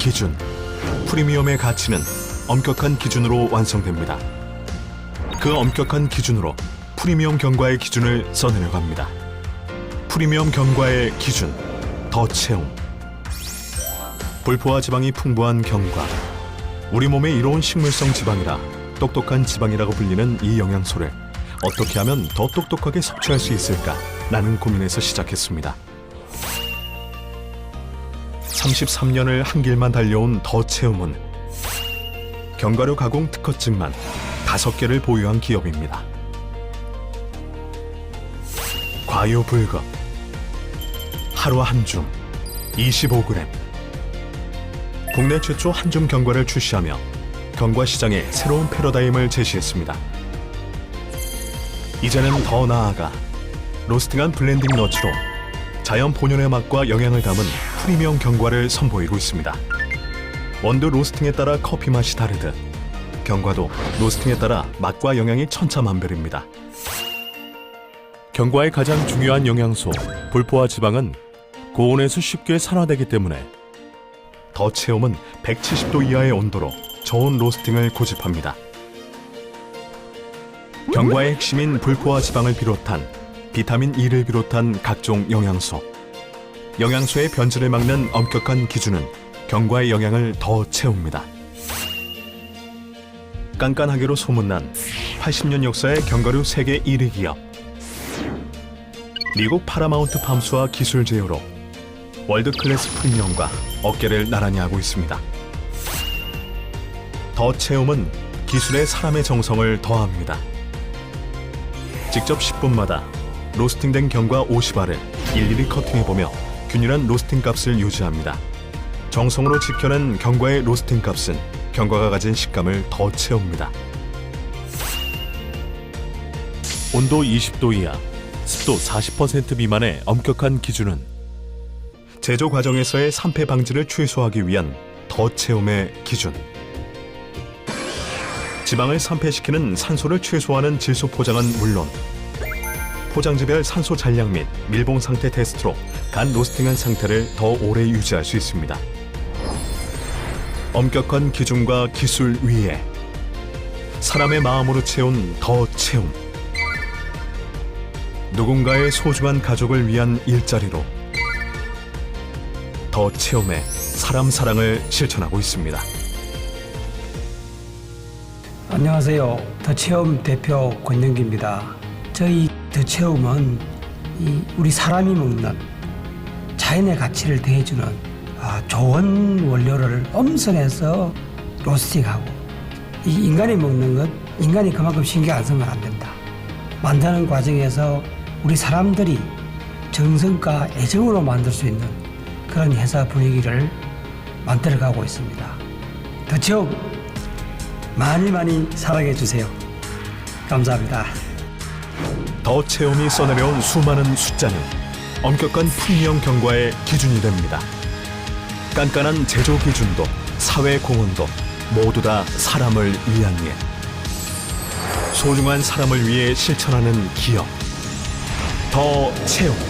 기준. 프리미엄의 가치는 엄격한 기준으로 완성됩니다. 그 엄격한 기준으로 프리미엄 경과의 기준을 써내려갑니다. 프리미엄 경과의 기준, 더 채움. 불포화 지방이 풍부한 경과. 우리 몸에 이로운 식물성 지방이라 똑똑한 지방이라고 불리는 이 영양소를 어떻게 하면 더 똑똑하게 섭취할 수 있을까? 라는 고민에서 시작했습니다. 33년을 한 길만 달려온 더 채움은 견과류 가공 특허증만 다섯 개를 보유한 기업입니다. 과요불급 하루 한 줌 25g 국내 최초 한 줌 견과를 출시하며 견과 시장에 새로운 패러다임을 제시했습니다. 이제는 더 나아가 로스팅한 블렌딩 너츠로 자연 본연의 맛과 영양을 담은 프리미엄 견과를 선보이고 있습니다. 원두 로스팅에 따라 커피 맛이 다르듯 견과도 로스팅에 따라 맛과 영양이 천차만별입니다. 견과의 가장 중요한 영양소 불포화 지방은 고온에서 쉽게 산화되기 때문에 더 체험은 170도 이하의 온도로 저온 로스팅을 고집합니다. 견과의 핵심인 불포화 지방을 비롯한 비타민 E를 비롯한 각종 영양소, 영양소의 변질을 막는 엄격한 기준은 견과의 영양을 더 채웁니다. 깐깐하게로 소문난 80년 역사의 견과류 세계 1위 기업 미국 파라마운트 팜스와 기술 제휴로 월드 클래스 프리미엄과 어깨를 나란히 하고 있습니다. 더 체험은 기술에 사람의 정성을 더합니다. 직접 10분마다 로스팅된 견과 50알을 일일이 커팅해보며 균일한 로스팅 값을 유지합니다. 정성으로 지켜낸 견과의 로스팅 값은 견과가 가진 식감을 더 채웁니다. 온도 20도 이하, 습도 40% 미만의 엄격한 기준은 제조 과정에서의 산패 방지를 최소화하기 위한 더 체험의 기준. 지방을 산패시키는 산소를 최소화하는 질소 포장은 물론 포장지별 산소 잔량 및 밀봉 상태 테스트로 간 로스팅한 상태를 더 오래 유지할 수 있습니다. 엄격한 기준과 기술 위에 사람의 마음으로 채운 더 채움. 누군가의 소중한 가족을 위한 일자리로 더 체험에 사람 사랑을 실천하고 있습니다. 안녕하세요. 더 체험 대표 권영기입니다. 저희 더체험은 이 우리 사람이 먹는 자연의 가치를 더해주는 아, 좋은 원료를 엄선해서 로스팅하고 이 인간이 먹는 것 인간이 그만큼 신경 안 쓰면 안 된다. 만드는 과정에서 우리 사람들이 정성과 애정으로 만들 수 있는 그런 회사 분위기를 만들어가고 있습니다. 더체험 많이 많이 사랑해 주세요. 감사합니다. 더 체험이 써내려온 수많은 숫자는 엄격한 프리미엄 경과의 기준이 됩니다. 깐깐한 제조 기준도 사회 공헌도 모두 다 사람을 위한 일. 소중한 사람을 위해 실천하는 기업. 더 체험.